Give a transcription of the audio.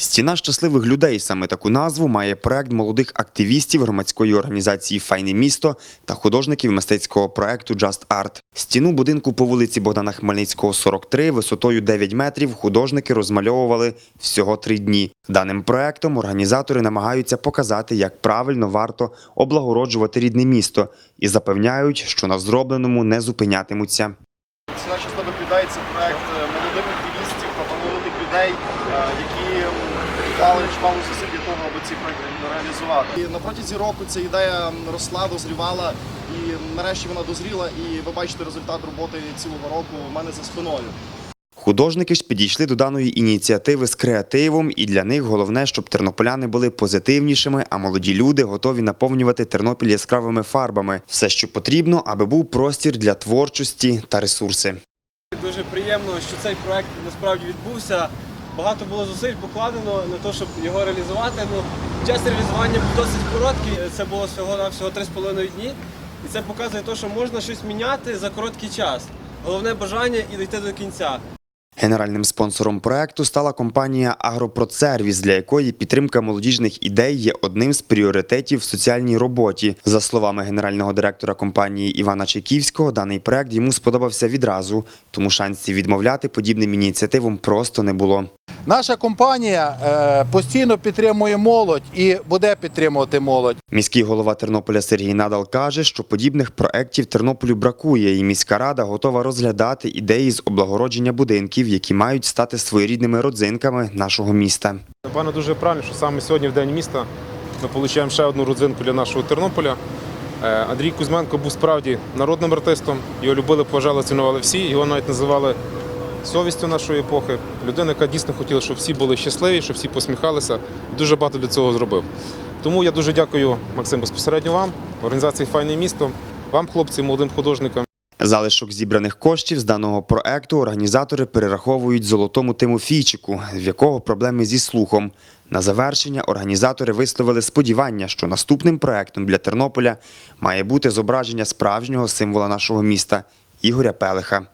Стіна щасливих людей саме таку назву має проект молодих активістів громадської організації Файне місто та художників мистецького проекту Just Art. Стіну будинку по вулиці Богдана Хмельницького, 43, висотою 9 метрів, художники розмальовували всього три дні. Даним проектом організатори намагаються показати, як правильно варто облагороджувати рідне місто, і запевняють, що на зробленому не зупинятимуться. Ціна часто доповідається проект е, молодих активістів та молодих людей, е, які дали чимало зусиль для того, аби ці проекти реалізувати. І на протязі року ця ідея росла, дозрівала, і нарешті вона дозріла. І ви бачите результат роботи цілого року у мене за спиною. Художники ж підійшли до даної ініціативи з креативом, і для них головне, щоб тернополяни були позитивнішими, а молоді люди готові наповнювати Тернопіль яскравими фарбами. Все, що потрібно, аби був простір для творчості та ресурси. Дуже приємно, що цей проект насправді відбувся. Багато було зусиль покладено на те, щоб його реалізувати. Ну, час реалізування був досить короткий. Це було всього на всього 3,5 дні. І це показує те, що можна щось міняти за короткий час. Головне бажання і дійти до кінця. Генеральним спонсором проекту стала компанія Агропродсервіс, для якої підтримка молодіжних ідей є одним з пріоритетів в соціальній роботі. За словами генерального директора компанії Івана Чайківського, даний проект йому сподобався відразу, тому шансів відмовляти подібним ініціативам просто не було. Наша компанія е, постійно підтримує молодь і буде підтримувати молодь. Міський голова Тернополя Сергій Надал каже, що подібних проєктів Тернополю бракує, і міська рада готова розглядати ідеї з облагородження будинків, які мають стати своєрідними родзинками нашого міста. Напевно, дуже правильно, що саме сьогодні, в День міста, ми отримуємо ще одну родзинку для нашого Тернополя. Е, Андрій Кузьменко був справді народним артистом. Його любили, поважали, цінували всі. Його навіть називали совістю нашої епохи. Людина, яка дійсно хотіла, щоб всі були щасливі, щоб всі посміхалися. Дуже багато для цього зробив. Тому я дуже дякую, Максим, безпосередньо вам, організації Файне місто, вам, хлопці, молодим художникам. Залишок зібраних коштів з даного проекту організатори перераховують золотому Тимофійчику, в якого проблеми зі слухом. На завершення організатори висловили сподівання, що наступним проектом для Тернополя має бути зображення справжнього символа нашого міста Ігоря Пелеха.